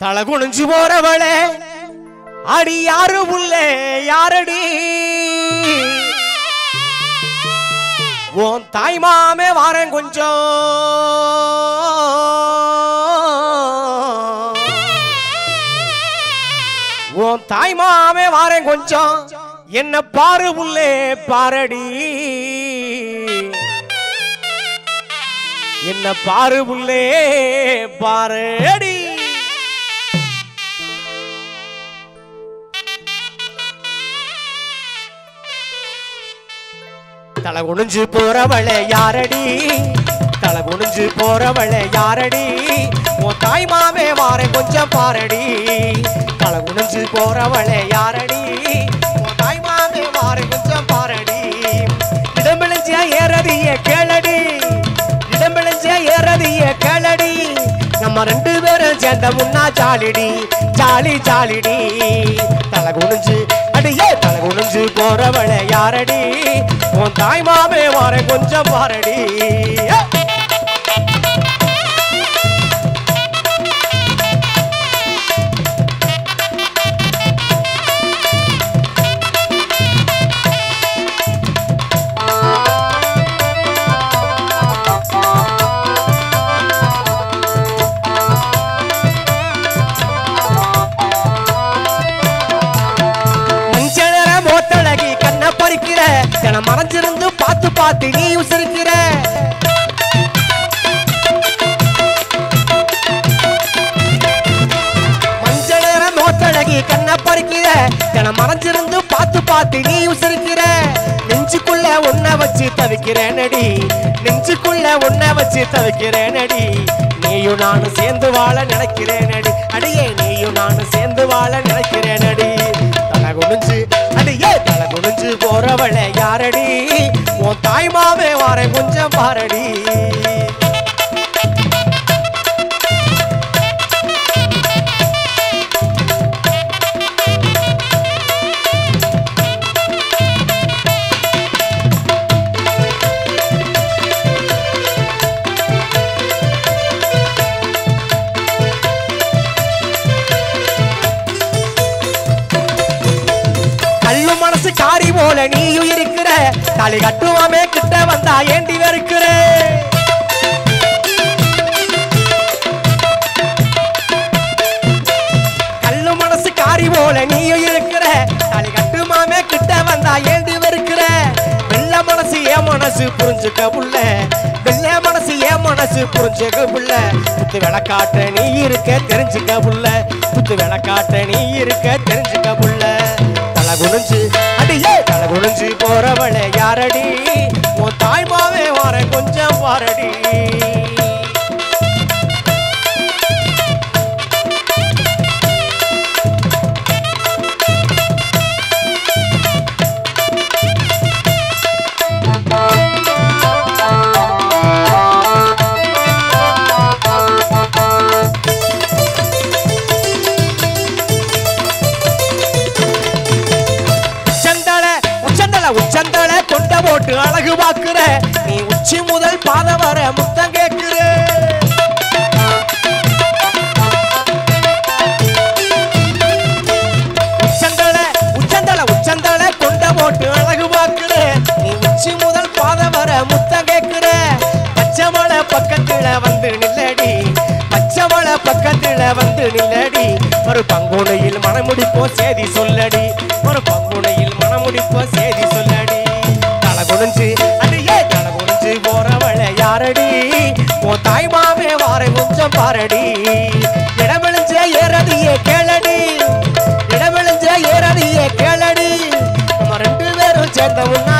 தலை குனிஞ்சு போறவளே அடி யாரு உள்ளே யாரடி? உன் தாய் மாமே வாரேன் கொஞ்சம். உன் தாய் மாமே வாரேன் கொஞ்சம். என்ன பாரு புள்ளே பாரடி. என்ன பாரு புள்ளே பாரடி. தலை குனிஞ்சு போறவளே யாரடி? தலை குனிஞ்சு போறவளே யாரடி? உன் தாய் மாமே வாரேன் கொஞ்சம் பாரடி. தலை குனிஞ்சு போறவளே யாரடி? உன் தாய் மாமே வாரேன் கொஞ்சம் பாரடி. இடம்பிழிஞ்சியா ஏறதிய கேளடி. இடம்பிழிஞ்சியா ஏறதிய கேளடி. நம்ம ரெண்டு பேரும் சேர்ந்த முன்னா ஜாலிடி. ஜாலி ஜாலிடி. தலை குனிஞ்சு அடியே போறவளை யாரடி? உன் தாய் மாமே வார கொஞ்சம் பாரடி தின மறைஞ்சிருந்து பார்த்து பார்த்து நீ உசிருக்கிற. நெஞ்சுக்குள்ள உன்னை வச்சு தவிக்கிறேனடி. நெஞ்சுக்குள்ள உன்னை வச்சு தவிக்கிறேனடி. நீயும் நானும் சேர்ந்து வாழ நினைக்கிறேனடி. அடியே நீயும் நானும் சேர்ந்து வாழ நினைக்கிறேன் அடி தலை குனிஞ்சு அடியே தலை குனிஞ்சு போறவளே யாரடி? உன் தாய்மாவே வார கொஞ்சம் பாரடி. போல நீயும் இருக்கிற தலை கட்டுவாமே கிட்ட வந்தா ஏண்டி வெறுக்கிற? கல்லு மனசு காரி போல நீயும் இருக்கிற தாலி கட்டுமாமே கிட்ட வந்தா ஏண்டி வெறுக்கிற? வெள்ள மனசு ஏன் மனசு புரிஞ்சுக்க புள்ள? வெள்ள மனசு ஏன் மனசு புரிஞ்சுக்க புள்ள? புத்து விளக்காட்ட நீ இருக்க தெரிஞ்சுக்க புள்ள. புத்து விளக்காட்ட நீ இருக்க தெரிஞ்சுக்க புள்ள. குனிஞ்சு அடியே தலை குனிஞ்சு போறவளை யாரடி? உன் தாய்மாவே வர கொஞ்சம் பாரடி உச்சந்தல உச்சந்தல கொண்ட போட்டு அழகு பாக்குற நீ உச்சி முதல் பாத வர முத்தம் கேக்குற உச்சந்தல உச்சந்தல உச்சந்தல கொண்ட போட்டு அழகு பாக்குற நீ உச்சி முதல் பாத வர முத்தம் கேக்குற பச்சைமலை பக்கத்துல வந்து நில்லடி. பச்சைமலை பக்கத்துல வந்து நில்லடி. ஒரு பங்குனையில் மனமுடிப்போ சேதி சொல்லடி. ஒரு பங்குனையில் மனமுடிப்போம் சேதி சொல்லடி. தலை குனிஞ்சு அடியே தலை குடிஞ்சு போறவள யாரடி? உன் தாய் மாமே வார கொஞ்சம் பாரடி. இடமெளிஞ்ச ஏறதியே கேளடி. இடமெளிஞ்ச ஏறதியே கேளடி. நம்ம ரெண்டு பேரும் சேர்ந்த உன்னா